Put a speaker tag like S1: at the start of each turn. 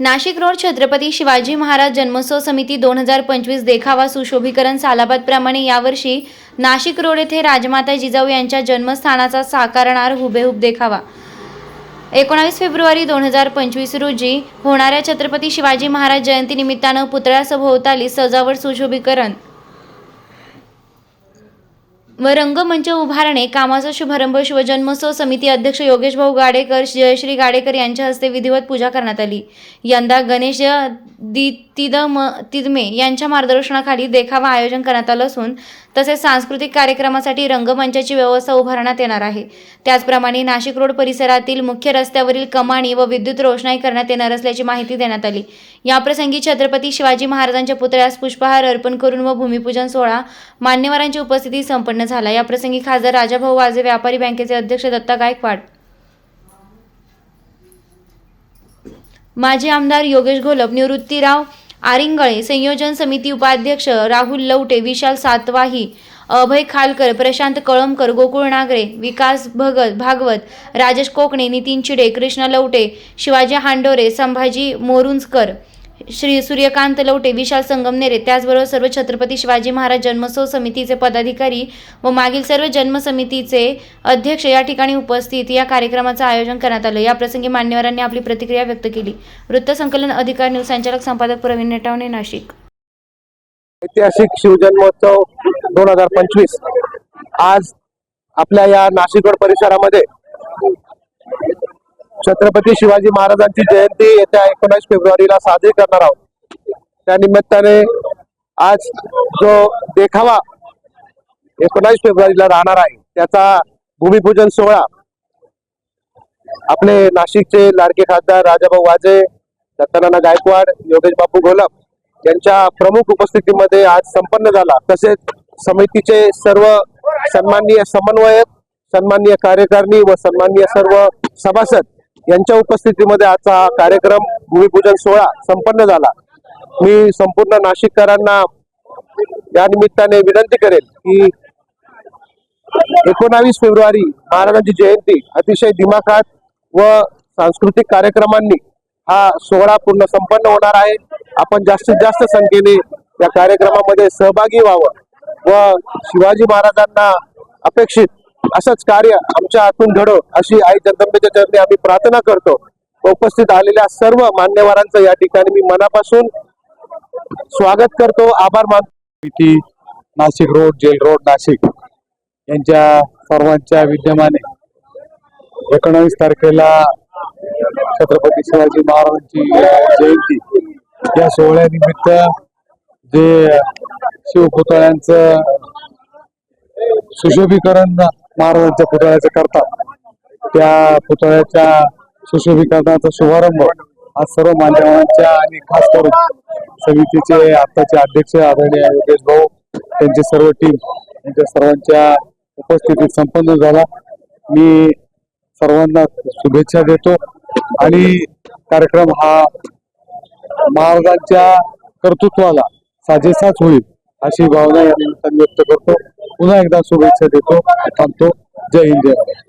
S1: Nashik road Chhatrapati Shivaji Maharaj जन्मोत्सव समिती दोन हजार पंचवीस देखावा सुशोभीकरण सालाबादप्रमाणे यावर्षी नाशिक रोड येथे राजमाता जिजाऊ यांच्या जन्मस्थानाचा साकारणार हुबेहूब देखावा. एकोणावीस फेब्रुवारी दोन हजार पंचवीस रोजी होणाऱ्या छत्रपती शिवाजी महाराज जयंतीनिमित्तानं पुतळ्यासभोवताली सजावट सुशोभीकरण व रंगमंच उभारणे कामाचा शुभारंभ शिवजन्मोत्सव समिती अध्यक्ष योगेश भाऊ गाडेकर जयश्री गाडेकर यांच्या हस्ते विधिवत पूजा करण्यात आली. यंदा गणेश दि तिदम तिदमे यांच्या मार्गदर्शनाखाली देखावा आयोजन करण्यात आलं असून तसेच सांस्कृतिक कार्यक्रमासाठी रंगमंचाची व्यवस्था उभारण्यात येणार आहे. त्याचप्रमाणे नाशिक रोड परिसरातील मुख्य रस्त्यावरील कमानी व विद्युत रोषणाई करण्यात येणार असल्याची माहिती देण्यात आली. याप्रसंगी छत्रपती शिवाजी महाराजांच्या पुतळ्यास पुष्पहार अर्पण करून व भूमिपूजन सोहळा मान्यवरांची उपस्थिती संपन्न झाला. याप्रसंगी खासदार राजाभाऊ वाजे व्यापारी बँकेचे अध्यक्ष दत्ता गायकवाड माजी आमदार योगेश घोलप निवृत्तीराव आरिंगळे संयोजन समिती उपाध्यक्ष राहुल लवटे विशाल सातवाही अभय खालकर प्रशांत कळमकर गोकुळ नागरे विकास भगत भागवत राजेश कोकणे नितीन चिडे कृष्णा लवटे शिवाजी हांडोरे संभाजी मोरुंजकर श्री सूर्यकांत लवटे विशाल संगमनेरे त्याचबरोबर सर्व छत्रपती शिवाजी महाराज जन्मोत्सव समितीचे पदाधिकारी व मागील सर्व जन्म समितीचे अध्यक्ष या ठिकाणी उपस्थित या कार्यक्रमाचं आयोजन करण्यात आलं. याप्रसंगी मान्यवरांनी आपली प्रतिक्रिया व्यक्त केली. वृत्तसंकलन अधिकार न्यूज संचालक संपादक प्रवीण नेटावणे नाशिक.
S2: ऐतिहासिक शिवजन्मोत्सव दोन हजार पंचवीस. आज आपल्या या नाशिक रोड परिसरामध्ये छत्रपती शिवाजी महाराजांची जयंती येत्या एकोणीस फेब्रुवारीला साजरी करणार आहोत. त्या निमित्ताने आज जो देखावा एकोणावीस फेब्रुवारीला राहणार आहे त्याचा भूमिपूजन सोहळा आपले नाशिकचे लाडके खासदार राजाभाऊ वाजे दत्तानाना गायकवाड योगेश बापू गोलप यांच्या प्रमुख उपस्थितीमध्ये आज संपन्न झाला. तसेच समितीचे सर्व सन्माननीय समन्वयक सन्माननीय कार्यकारिणी व सन्माननीय सर्व सभासद यांच्या उपस्थितीमध्ये आजचा हा कार्यक्रम भूमिपूजन सोहळा संपन्न झाला. मी संपूर्ण नाशिककरांना या निमित्ताने विनंती करेल की एकोणावीस फेब्रुवारी महाराजांची जयंती अतिशय दिमाखात व सांस्कृतिक कार्यक्रमांनी हा सोहळा पूर्ण संपन्न होणार आहे. आपण जास्तीत जास्त संख्येने या कार्यक्रमामध्ये सहभागी व्हावं. व शिवाजी महाराजांना अपेक्षित असंच कार्य आमच्या हातून घडो अशी आई जगदंबेच्या चरणी आम्ही प्रार्थना करतो. व उपस्थित आलेल्या सर्व मान्यवरांचं या ठिकाणी मी मनापासून स्वागत करतो. आभार मानतो.
S3: Nashik road jail road Nashik यांच्या सर्वांच्या विद्यमाने एकोणावीस तारखेला छत्रपती शिवाजी महाराजांची जयंती. या सोहळ्यानिमित्त जे शिवपुतळ्यांचं सुशोभीकरण महाराजांच्या पुतळ्याचं करतात. त्या पुतळ्याच्या सुशोभीकरणाचा शुभारंभ आज सर्व मान्यवरांच्या आणि खास करून समितीचे आताचे अध्यक्ष आदरणीय योगेश भाऊ त्यांची सर्व टीम यांच्या सर्वांच्या उपस्थितीत संपन्न झाला. मी सर्वांना शुभेच्छा देतो आणि कार्यक्रम हा महाराजांच्या कर्तृत्वाला साजेसाच होईल. अशी भावना या निमित्ताने व्यक्त करतो पुन्हा एकदा शुभेच्छा देतो. थांबतो. जय हिंद जय